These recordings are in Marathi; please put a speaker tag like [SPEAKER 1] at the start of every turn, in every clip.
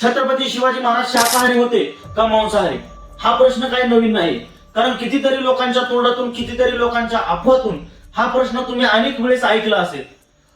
[SPEAKER 1] छत्रपती शिवाजी महाराज शाकाहारी होते का मांसाहारी? हा प्रश्न काही नवीन नाही. कारण कितीतरी लोकांच्या तोंडातून कितीतरी लोकांच्या अफवातून हा प्रश्न तुम्ही अनेक वेळेस ऐकला असेल.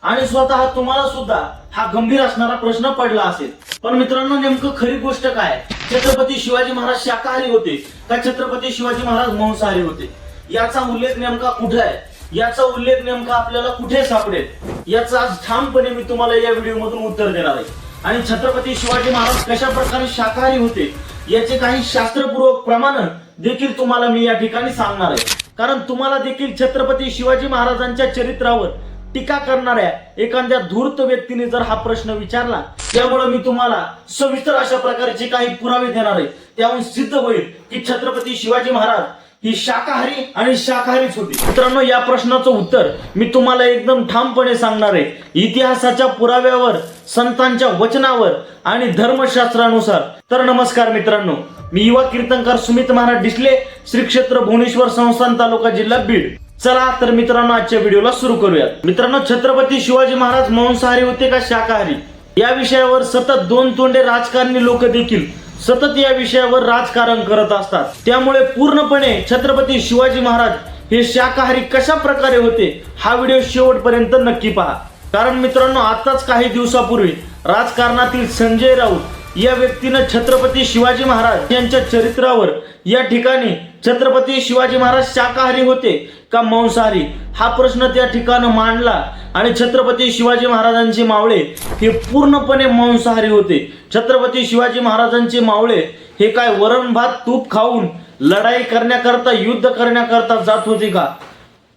[SPEAKER 1] आणि स्वतः तुम्हाला सुद्धा हा गंभीर असणारा प्रश्न पडला असेल. पण मित्रांनो नेमकं खरी गोष्ट काय? छत्रपती शिवाजी महाराज शाकाहारी होते का छत्रपती शिवाजी महाराज मांसाहारी होते? याचा उल्लेख नेमका कुठे आहे? याचा उल्लेख नेमका आपल्याला कुठे सापडेल? याचा आज ठामपणे मी तुम्हाला या व्हिडिओ मधून उत्तर देणार आहे. आणि छत्रपती शिवाजी महाराज कशा प्रकारे शाकाहारी होते याचे काही शास्त्रपूर्वक प्रमाण देखील तुम्हाला मी या ठिकाणी सांगणार आहे. कारण तुम्हाला देखील छत्रपती शिवाजी महाराजांच्या चरित्रावर टीका करणाऱ्या एखाद्या धूर्त व्यक्तीने जर हा प्रश्न विचारला त्यामुळे मी तुम्हाला सविस्तर अशा प्रकारचे काही पुरावे देणार आहे. त्याहून सिद्ध होईल की छत्रपती शिवाजी महाराज ही शाकाहारी आणि शाकाहारीच होती मित्रांनो या प्रश्नाचं उत्तर मी तुम्हाला एकदम ठामपणे सांगणार आहे. इतिहासाच्या पुराव्यावर संतांच्या वचनावर आणि धर्मशास्त्रानुसार. तर नमस्कार मित्रांनो मी युवा कीर्तनकार सुमित महाराज डिसले श्री क्षेत्र भुवनेश्वर संस्थान तालुका जिल्हा बीड. चला तर मित्रांनो आजच्या व्हिडिओला सुरू करूयात. मित्रांनो छत्रपती शिवाजी महाराज मांसाहारी होते का शाकाहारी? या विषयावर सतत दोन तोंडे राजकारणी लोक देखील सतत या विषयावर राजकारण करत असतात. त्यामुळे पूर्णपणे छत्रपती शिवाजी महाराज हे शाकाहारी कशा प्रकारे होते हा व्हिडिओ शेवटपर्यंत नक्की पहा. कारण मित्रांनो आताच काही दिवसापूर्वी राजकारणातील संजय राऊत या व्यक्तीनं छत्रपती शिवाजी महाराज यांच्या चरित्रावर या ठिकाणी छत्रपती शिवाजी महाराज शाकाहारी होते का मांसाहारी? हा प्रश्न त्या ठिकाणी मांडला आणि छत्रपती शिवाजी महाराजांचे मावळे हे पूर्णपणे मांसाहारी होते. छत्रपती शिवाजी महाराजांचे मावळे हे काय वरण भात तूप खाऊन लढाई करण्याकरता युद्ध करण्याकरता जात होते का?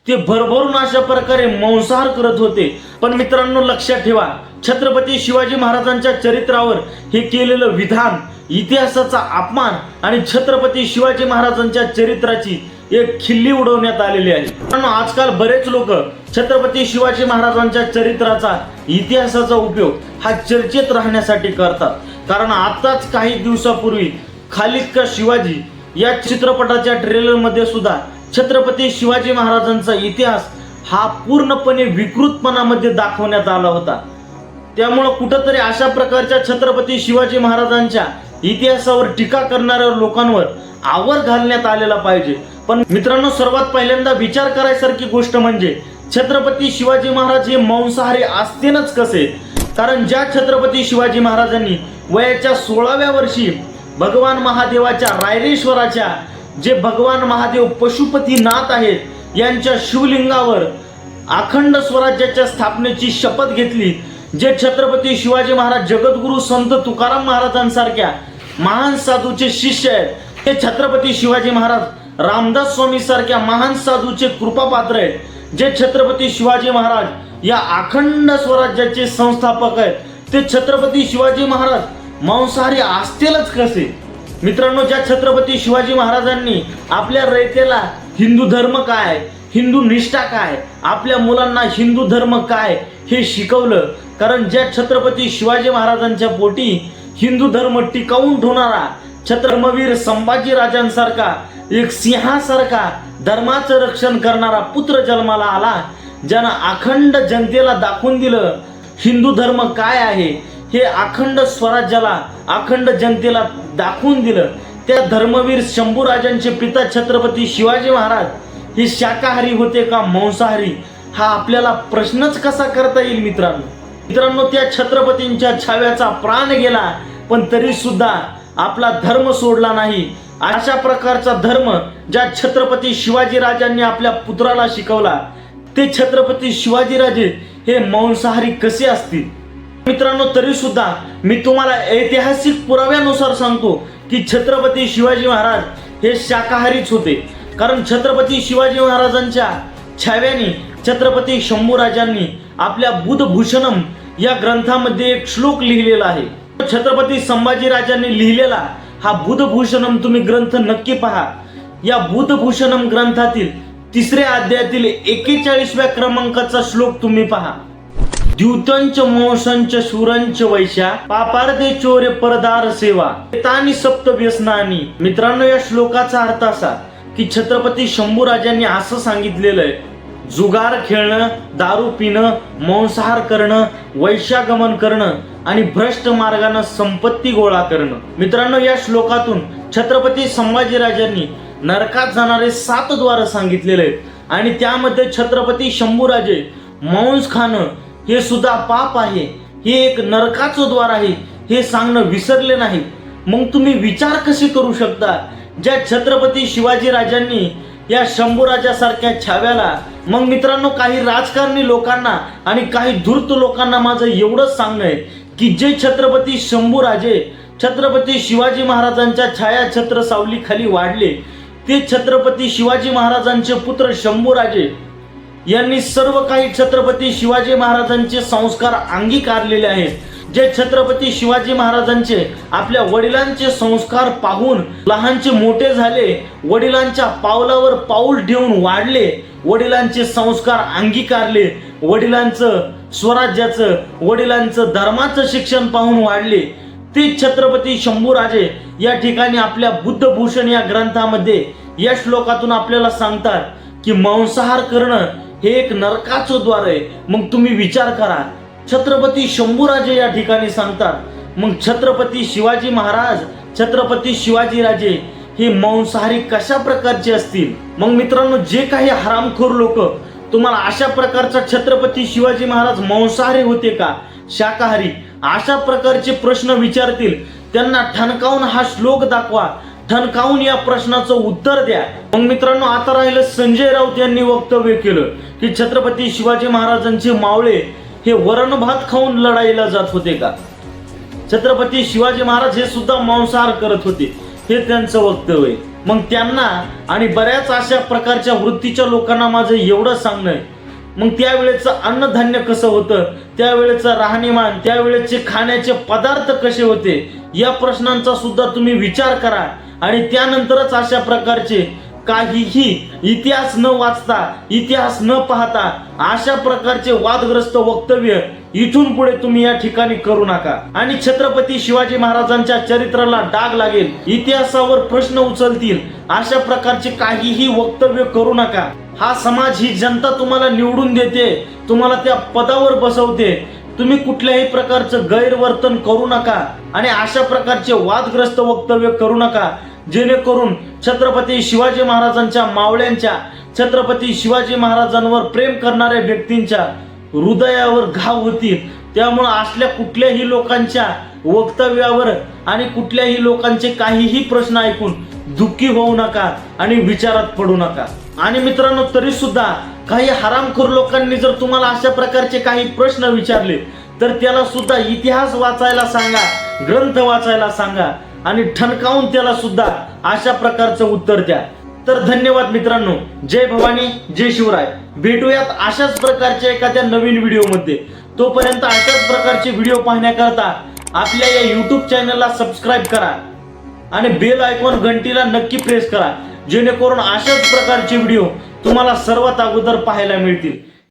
[SPEAKER 1] ते भरभरून अशा प्रकारे मांसाहार करत होते. पण मित्रांनो लक्षात ठेवा छत्रपती शिवाजी महाराजांच्या चरित्रावर हे केलेलं विधान इतिहासाचा अपमान आणि छत्रपती शिवाजी महाराजांच्या चरित्राची एक खिल्ली उडवण्यात आलेली आहे. पण आजकाल बरेच लोक छत्रपती शिवाजी महाराजांच्या चरित्राचा इतिहासाचा उपयोग हा चर्चेत राहण्यासाठी करतात. कारण आताच काही दिवसापूर्वी खालिद का शिवाजी या चित्रपटाच्या ट्रेलरमध्ये सुद्धा छत्रपती शिवाजी महाराजांचा इतिहास हा पूर्णपणे विकृतपणामध्ये दाखवण्यात आला होता. त्यामुळं कुठंतरी अशा प्रकारच्या छत्रपती शिवाजी महाराजांच्या इतिहासावर टीका करणाऱ्या लोकांवर आवर घालण्यात आलेला पाहिजे. पण मित्रांनो सर्वात पहिल्यांदा विचार करायसारखी गोष्ट म्हणजे छत्रपती शिवाजी महाराज हे मांसाहारी असतेनच कसे? कारण ज्या छत्रपती शिवाजी महाराजांनी वयाच्या सोळाव्या वर्षी भगवान महादेवाच्या रायरेश्वराच्या जे भगवान महादेव पशुपतीनाथ आहेत यांच्या शिवलिंगावर अखंड स्वराज्याच्या स्थापनेची शपथ घेतली. जे छत्रपती शिवाजी महाराज जगद्गुरु संत तुकाराम महाराजांसारख्या महान साधूचे शिष्य आहेत ते छत्रपती शिवाजी महाराज रामदास स्वामी सारख्या महान साधूचे कृपापात्र आहेत जे छत्रपती शिवाजी महाराज या अखंड स्वराज्याचे संस्थापक आहेत ते छत्रपती शिवाजी महाराज मांसाहारी असतीलच कसे? मित्रांनो ज्या छत्रपती शिवाजी महाराजांनी आपल्या रयतेला हिंदू धर्म काय हिंदू निष्ठा काय? आपल्या मुलांना हिंदू धर्म काय? हे शिकवलं. कारण ज्या छत्रपती शिवाजी महाराजांच्या पोटी हिंदू धर्म टिकवून ठेवणारा छत्रमवीर संभाजी राजांसारखा एक सिंहासारखा धर्माचं रक्षण करणारा पुत्र जन्माला आला ज्यानं अखंड जनतेला दाखवून दिलं हिंदू धर्म काय आहे? हे अखंड स्वराज्याला अखंड जनतेला दाखवून दिलं. त्या धर्मवीर शंभूराजांचे पिता छत्रपती शिवाजी महाराज हे शाकाहारी होते का मांसाहारी? हा आपल्याला प्रश्नच कसा करता येईल मित्रांनो? मित्रांनो त्या छत्रपतींच्या छाव्याचा प्राण गेला पण तरी सुद्धा आपला धर्म सोडला नाही. अशा प्रकारचा धर्म ज्या छत्रपती शिवाजी राजांनी आपल्या पुत्राला शिकवला ते छत्रपती शिवाजीराजे हे मांसाहारी कसे असतील? मित्रांनो तरी सुद्धा मी तुम्हाला ऐतिहासिक पुराव्यानुसार सांगतो की छत्रपती शिवाजी महाराज हे शाकाहारीच होते. कारण छत्रपती शिवाजी महाराजांच्या छाव्याने छत्रपती शंभूराजांनी आपल्या बुधभूषणम या ग्रंथामध्ये एक श्लोक लिहिलेला आहे. छत्रपती संभाजीराजांनी लिहिलेला हा बुधभूषणम तुम्ही ग्रंथ नक्की पहा. या बुधभूषणम ग्रंथातील तिसऱ्या अध्यायातील एकेचाळीसव्या क्रमांकाचा श्लोक तुम्ही पहा. द्युतंच मोशंच सुरंच वैशा पापार्दे चोरे परदार सेवा तानी सप्त व्यसनानी मित्रांनो या श्लोकाचा अर्थ असा की छत्रपती शंभूराजांनी असं सांगितलेलं आहे जुगार खेळणं दारू पिणं मांसाहार करणं वैशागमन करणं आणि भ्रष्ट मार्गानं संपत्ती गोळा करणं. मित्रांनो या श्लोकातून छत्रपती संभाजीराजांनी नरकात जाणारे सात द्वार सांगितलेले आहेत आणि त्यामध्ये छत्रपती शंभूराजे मांस खाणं हे सुद्धा पाप आहे. हे एक नरकाचं द्वार आहे. हे सांगणं विसरले नाही मग तुम्ही विचार कसे करू शकता? ज्या छत्रपती शिवाजी राजांनी या शंभूराजासारख्या छाव्याला मग मित्रांनो काही राजकारणी लोकांना आणि काही धूर्त लोकांना माझं एवढंच सांगणं आहे की जे छत्रपती शंभूराजे छत्रपती शिवाजी महाराजांच्या छायाछत्र सावलीखाली वाढले ते छत्रपती शिवाजी महाराजांचे पुत्र शंभूराजे यांनी सर्व काही छत्रपती शिवाजी महाराजांचे संस्कार अंगीकारलेले आहेत. जे छत्रपती शिवाजी महाराजांचे आपल्या वडिलांचे संस्कार पाहून लहानचे मोठे झाले वडिलांच्या पावलावर पाऊल ठेवून वाढले वडिलांचे संस्कार अंगीकारले वडिलांचं स्वराज्याचं वडिलांचं धर्माचं शिक्षण पाहून वाढले. ते छत्रपती शंभूराजे या ठिकाणी आपल्या बुद्धभूषण या ग्रंथामध्ये या श्लोकातून आपल्याला सांगतात की मांसाहार करणं हे एक नरकाचं द्वार आहे. मग तुम्ही विचार करा छत्रपती शंभूराजे या ठिकाणी सांगतात मग छत्रपती शिवाजी महाराज छत्रपती शिवाजीराजे हे मांसाहारी कशा प्रकारचे असतील? मग मित्रांनो जे काही हरामखोर लोक तुम्हाला अशा प्रकारचा छत्रपती शिवाजी महाराज मांसाहारी होते का? शाकाहारी अशा प्रकारचे प्रश्न विचारतील. त्यांना ठणकावून हा श्लोक दाखवा. ठणकावून या प्रश्नाचं उत्तर द्या. मग मित्रांनो आता राहिलं संजय राऊत यांनी वक्तव्य केलं की छत्रपती शिवाजी महाराजांचे मावळे हे वरण भात खाऊन लढाईला जात होते का? छत्रपती शिवाजी महाराज हे सुद्धा मांसाहार करत होते. हे त्यांचं वक्तव्य मग त्यांना आणि बऱ्याच अशा प्रकारच्या वृत्तीच्या लोकांना माझं एवढं सांगणं आहे. मग त्यावेळेचं अन्नधान्य कसं होतं? त्यावेळेचं राहणीमान त्यावेळेचे खाण्याचे पदार्थ कसे होते? या प्रश्नांचा सुद्धा तुम्ही विचार करा. आणि त्यानंतरच अशा प्रकारचे काहीही इतिहास न वाचता इतिहास न पाहता अशा प्रकारचे वादग्रस्त वक्तव्य इथून पुढे तुम्ही या ठिकाणी करू नका. आणि छत्रपती शिवाजी महाराजांच्या चरित्राला डाग लागेल इतिहासावर प्रश्न उचलतील अशा प्रकारचे काहीही वक्तव्य करू नका. हा समाज ही जनता तुम्हाला निवडून देते तुम्हाला त्या पदावर बसवते. तुम्ही कुठल्याही प्रकारचं गैरवर्तन करू नका आणि अशा प्रकारचे वादग्रस्त वक्तव्य करू नका. जेणेकरून छत्रपती शिवाजी महाराजांच्या मावळ्यांच्या छत्रपती शिवाजी महाराजांवर प्रेम करणाऱ्या व्यक्तींच्या हृदयावर घाव होतील. त्यामुळं असल्या कुठल्याही लोकांच्या वक्तव्यावर आणि कुठल्याही लोकांचे काहीही प्रश्न ऐकून दुःखी होऊ नका आणि विचारात पडू नका. आणि मित्रांनो तरी सुद्धा काही हरामखोर लोकांनी जर तुम्हाला अशा प्रकारचे काही प्रश्न विचारले तर त्याला सुद्धा इतिहास वाचायला सांगा ग्रंथ वाचायला सांगा. आणि ठणकावून त्याला सुद्धा अशा प्रकारचं उत्तर द्या. तर धन्यवाद मित्रांनो. जय भवानी जय शिवराय. भेटूयात अशाच प्रकारच्या एखाद्या नवीन व्हिडिओमध्ये. तोपर्यंत अशाच प्रकारचे व्हिडिओ पाहण्याकरता आपल्या या युट्यूब चॅनलला सबस्क्राईब करा. आणि बेल आयकॉन घंटीला नक्की प्रेस करा. जेणेकरून अशाच प्रकारचे व्हिडिओ तुम्हाला सर्वात अगोदर पाहायला मिळतील.